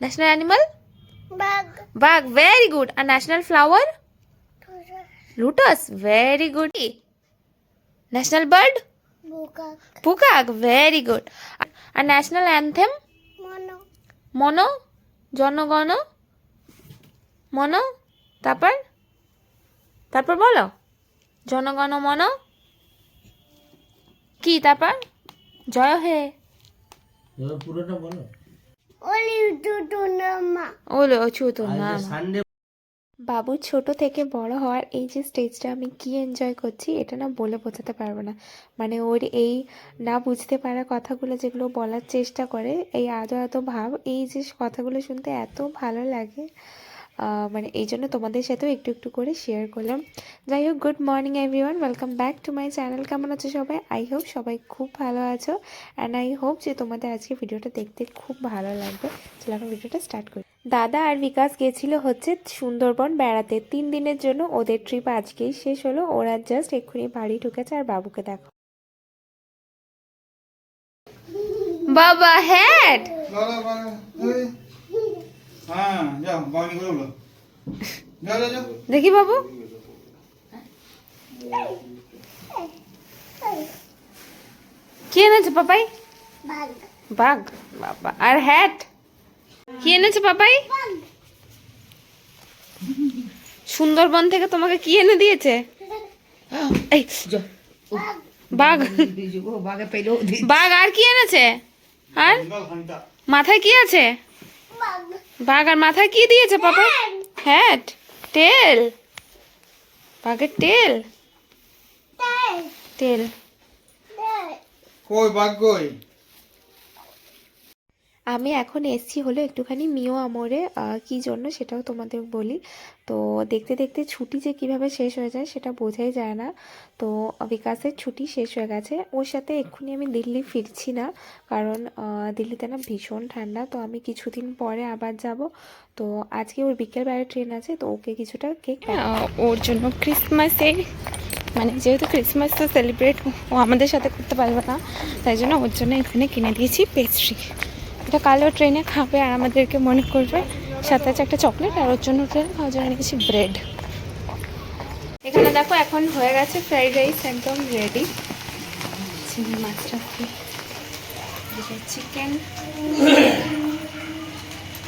National animal বাঘ বাঘ very good আর national flower lotus very good national bird বোকা পুকাক ভেরি গুড আর ন্যাশনাল অ্যান্থেম মনো মনো জনগণ মনো তারপর তারপর বলো জনগণ মন কি তারপর জয় হে পুরোটা বলো ওলি নামা না বাবু ছোট থেকে বড় হওয়ার এই যে স্টেজটা আমি কি এনজয় করছি এটা না বলে বোঝাতে পারব না। মানে ওর এই না বুঝতে পারা কথাগুলো যেগুলো বলার চেষ্টা করে এই আদো আদো ভাব এই যে কথাগুলো শুনতে এত ভালো লাগে। মানে এই জন্য তোমাদের সাথেও একটু একটু করে শেয়ার করলাম। যাই হোক good morning everyone welcome back to my channel কেমন আছো সবাই? আই হোপ সবাই খুব ভালো আছো। অ্যান্ড আই হোপ যে তোমাদের আজকে ভিডিওটা দেখতে খুব ভালো লাগবে। চলো এখন ভিডিওটা স্টার্ট করি। দাদা আর বিকাশ গেছিল হচ্ছে সুন্দরবন বেড়াতে। তিন দিনের জন্য ওদের ট্রিপ আজকেই শেষ হলো। ওরা জাস্ট এক্ষুনি বাড়ি ঢুকেছে আর বাবুকে দেখো। বাবা হ্যাট চলো বাবা, এই। হ্যাঁ যাও বাউনি করে বলো যাও যাও যাও দেখি বাবু। কি এনেছে পাপাই? বাঘ। বাবা। আর হ্যাট কি এনেছে পাপাই? সুন্দরবন থেকে তোমাকে কি এনে দিয়েছে? বাঘ। বাঘ। আর কি এনেছে? আর? মাথায় কি আছে? বাঘ আর মাথায় কি দিয়েছে পাপা? হ্যাট টেল বাঘের টেল তেল। টেল ওই কই বাঘ কই? আমি এখন এসছি হলো একটুখানি মিও আমরে কি জন্য সেটাও তোমাদের বলি। তো দেখতে দেখতে ছুটি যে কীভাবে শেষ হয়ে যায় সেটা বোঝাই যায় না। তো বিকাশের ছুটি শেষ হয়ে গেছে। ওর সাথে এক্ষুনি আমি দিল্লি ফিরছি না, কারণ দিল্লিতে না ভীষণ ঠান্ডা। তো আমি কিছুদিন পরে আবার যাব। তো আজকে ওর বিকেলবেলা ট্রেন আছে, তো ওকে কিছুটা কেক ওর জন্য ক্রিসমাসে মানে যেহেতু ক্রিসমাসটা সেলিব্রেট ও আমাদের সাথে করতে পারবে না, তাই জন্য ওর জন্য এখানে কিনে দিয়েছি পেস্ট্রি এটা কালো ট্রেনে খাবে আর আমাদেরকে মনে করবে সাথে আছে একটা চকলেট আর ওর জন্য ট্রেন খাওয়ার জন্য নিয়েছি ব্রেড এখানে দেখো এখন হয়ে গেছে ফ্রাইড রাইস একদম রেডি চিংড়ি মাছটা চিকেন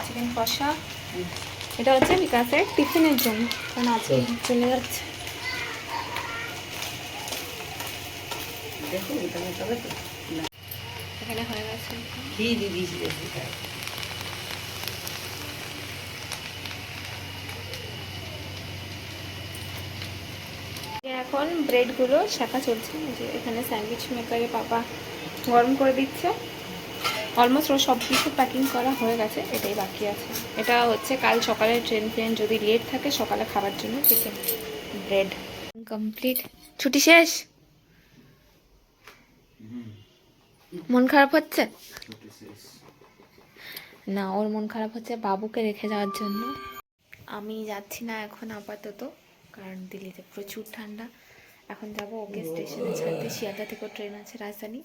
চিকেন কষা। এটা হচ্ছে বিকাশের টিফিনের জন্য। কারণ আজকে চলে যাচ্ছে। এখানে হয়ে গেছে। এখন ব্রেডগুলো শাখা চলছে। যে এখানে স্যান্ডউইচ মেকারে পাপা গরম করে দিচ্ছে। অলমোস্ট ও সব কিছু প্যাকিং করা হয়ে গেছে এটাই বাকি আছে। এটা হচ্ছে কাল সকালে ট্রেন ফ্রেন যদি লেট থাকে সকালে খাবার জন্য চিকেন ব্রেড কমপ্লিট ছুটি শেষ? মন খারাপ হচ্ছে? না, ওর মন খারাপ হচ্ছে বাবুকে রেখে যাওয়ার জন্য। আমি যাচ্ছি না এখন আপাতত, কারণ দিল্লিতে প্রচুর ঠান্ডা। এখন যাব ওকে স্টেশনে ছাড়তে। শিয়ালদা থেকেও ট্রেন আছে রাজধানী।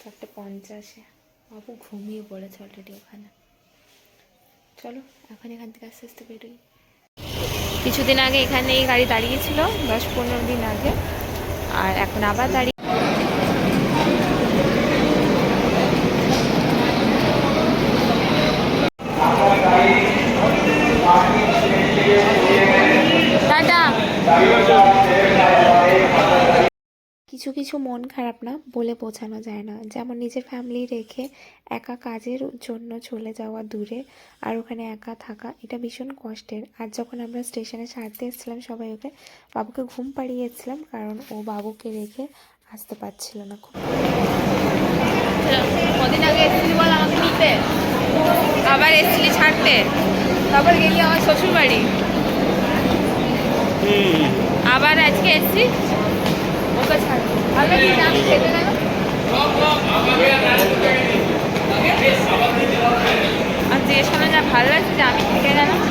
চারটে পঞ্চাশে। বাবু ঘুমিয়ে পড়েছে অলরেডি ওখানে। চলো, এখন এখান থেকে আস্তে আস্তে বেরোই। কিছুদিন আগে এখানে এই গাড়ি দাঁড়িয়েছিল, দশ পনেরো দিন আগে। আর এখন আবার দাঁড়িয়ে কিছু কিছু মন খারাপ না বলে বোঝানো যায় না। যেমন নিজের ফ্যামিলি রেখে একা কাজের জন্য চলে যাওয়া দূরে আর ওখানে একা থাকা এটা ভীষণ কষ্টের। আর যখন আমরা স্টেশনে ছাড়তে এসেছিলাম সবাই ওকে বাবুকে ঘুম পাড়িয়ে এসেছিলাম কারণ ও বাবুকে রেখে আসতে পারছিল না খুব। কদিন আগে এসেছিলি বল আমাকে নিতে? আবার এসেছিলি ছাড়তে? তারপর গেলি আমার শ্বশুর বাড়ি আবার আজকে এসছি আর যে সময় যা ভালো লাগছে যে আমি থেকে গেলাম